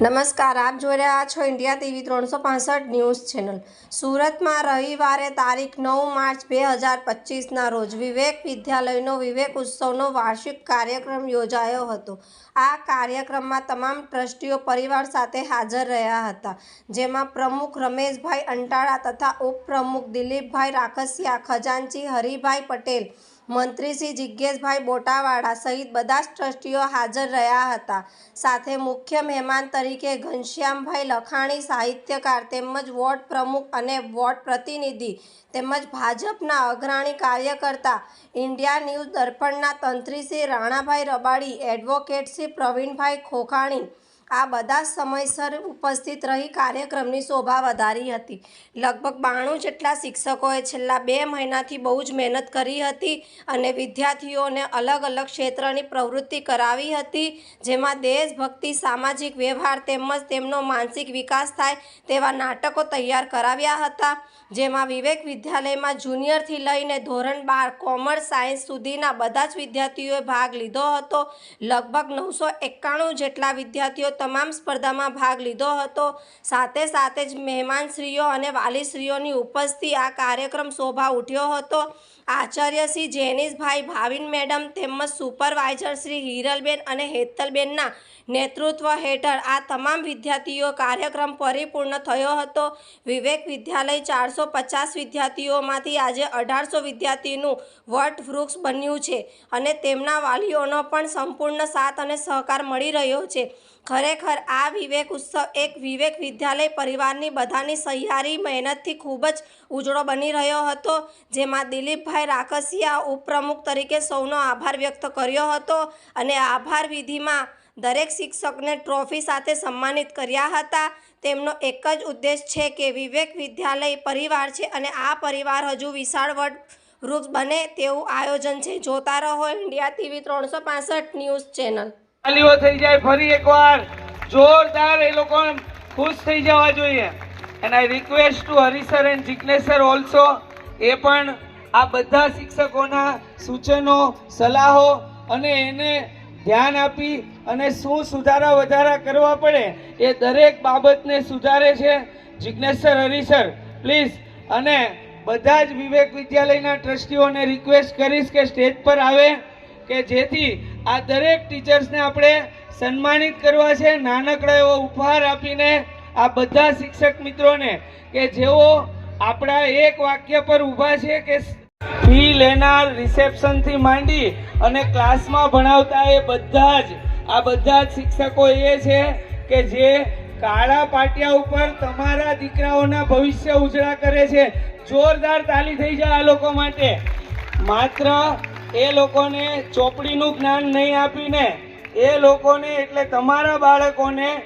નમસ્કાર, આપ જોઈ રહ્યા છો ઇન્ડિયા ટીવી ત્રણસો પાસઠ ન્યૂઝ ચેનલ. સુરતમાં રવિવારે તારીખ નવ માર્ચ બે હજાર પચીસના રોજ વિવેક વિદ્યાલયનો વિવેક ઉત્સવનો વાર્ષિક કાર્યક્રમ યોજાયો હતો. આ કાર્યક્રમમાં તમામ ટ્રસ્ટીઓ પરિવાર સાથે હાજર રહ્યા હતા, જેમાં પ્રમુખ રમેશભાઈ અંટાળા તથા ઉપપ્રમુખ દિલીપભાઈ રાખસિયા, ખજાનચી હરિભાઈ પટેલ મંત્રી શ્રી જિજ્ઞેશભાઈ બોટાવાડા સહિત બધા જ ટ્રસ્ટીઓ હાજર રહ્યા હતા. સાથે મુખ્ય મહેમાન તરીકે ઘનશ્યામભાઈ લખાણી, સાહિત્યકાર તેમજ વોર્ડ પ્રમુખ અને વોર્ડ પ્રતિનિધિ તેમજ ભાજપના અગ્રણી કાર્યકર્તા ઇન્ડિયા ન્યૂઝ દર્પણના તંત્રી શ્રી રાણાભાઈ રબાડી, એડવોકેટ શ્રી પ્રવીણભાઈ ખોખાણી આ બધા સમયસર ઉપસ્થિત રહી કાર્યક્રમની શોભા વધારી હતી. લગભગ બાણું જેટલા શિક્ષકોએ છેલ્લા બે મહિનાથી બહુ જ મહેનત કરી હતી અને વિદ્યાર્થીઓને અલગ અલગ ક્ષેત્રની પ્રવૃત્તિ કરાવી હતી, જેમાં દેશભક્તિ, સામાજિક વ્યવહાર તેમજ તેમનો માનસિક વિકાસ થાય તેવા નાટકો તૈયાર કરાવ્યા હતા, જેમાં વિવેક વિદ્યાલયમાં જુનિયરથી લઈને ધોરણ બાર, કોમર્સ, સાયન્સ સુધીના બધા જ વિદ્યાર્થીઓએ ભાગ લીધો હતો. લગભગ નવસો એકાણું જેટલા વિદ્યાર્થીઓ તમામ સ્પર્ધામાં ભાગ લીધો હતો. સાથે સાથે જ મહેમાનશ્રીઓ અને વાલીશ્રીઓની ઉપસ્થિતિ આ કાર્યક્રમ શોભા ઉઠ્યો હતો. આચાર્ય શ્રી જેનિશભાઈ ભાવિન મેડમ તેમજ સુપરવાઇઝર શ્રી હિરલબેન અને હેતલબેનના નેતૃત્વ હેઠળ આ તમામ વિદ્યાર્થીઓ કાર્યક્રમ પરિપૂર્ણ થયો હતો. વિવેક વિદ્યાલય ચારસો પચાસ વિદ્યાર્થીઓમાંથી આજે અઢારસો વિદ્યાર્થીનું વટવૃક્ષ બન્યું છે અને તેમના વાલીઓનો પણ સંપૂર્ણ સાથ અને સહકાર મળી રહ્યો છે. ખરેખર આ વિવેક ઉત્સવ એક વિવેક વિદ્યાલય પરિવારની બધાની સહિયારી મહેનતથી ખૂબ જ ઉજળો બની રહ્યો હતો, જેમાં દિલીપભાઈ રાકસિયા ઉપપ્રમુખ તરીકે સૌનો આભાર વ્યક્ત કર્યો હતો અને આભાર વિધિમાં દરેક શિક્ષકને ટ્રોફી સાથે સન્માનિત કર્યા હતા. તેમનો એક જ ઉદ્દેશ છે કે વિવેક વિદ્યાલય પરિવાર છે અને આ પરિવાર હજુ વિશાળ વડ વૃક્ષ બને તેવું આયોજન છે. જોતા રહો ઇન્ડિયા ટીવી ત્રણસો ન્યૂઝ ચેનલ. થઈ જાય ફરી એકવાર. જોરદાર એ લોકો ખુશ થઈ જવા જોઈએ. And I request to Hari sir and sir also એ પણ આ બધા શિક્ષકોના સૂચનો, સલાહો અને એને ધ્યાન આપી અને શું સુધારા વધારા કરવા પડે એ દરેક બાબતને સુધારે છે. સર હરિસર પ્લીઝ અને બધા જ વિવેક વિદ્યાલયના ટ્રસ્ટીઓને રિક્વેસ્ટ કરીશ કે સ્ટેજ પર આવે કે જેથી આ દરેક ટીચર્સને આપણે સન્માનિત કરવા છે. નાનકડો એવો ઉપહાર આપીને આ બધા શિક્ષક મિત્રોને કે જેઓ આપણા એક વાક્ય પર ઊભા છે કે ફી લેનાર રિસેપ્શનથી માંડી અને ક્લાસમાં ભણાવતા એ બધા જ, આ બધા જ શિક્ષકો એ છે કે જે કાળા પાટિયા ઉપર તમારા દીકરાઓના ભવિષ્ય ઉજળા કરે છે. જોરદાર તાલી થઈ જાય આ લોકો માટે. માત્ર એ લોકોને ચોપડીનું જ્ઞાન નહીં આપીને એ લોકોને એટલે તમારા બાળકોને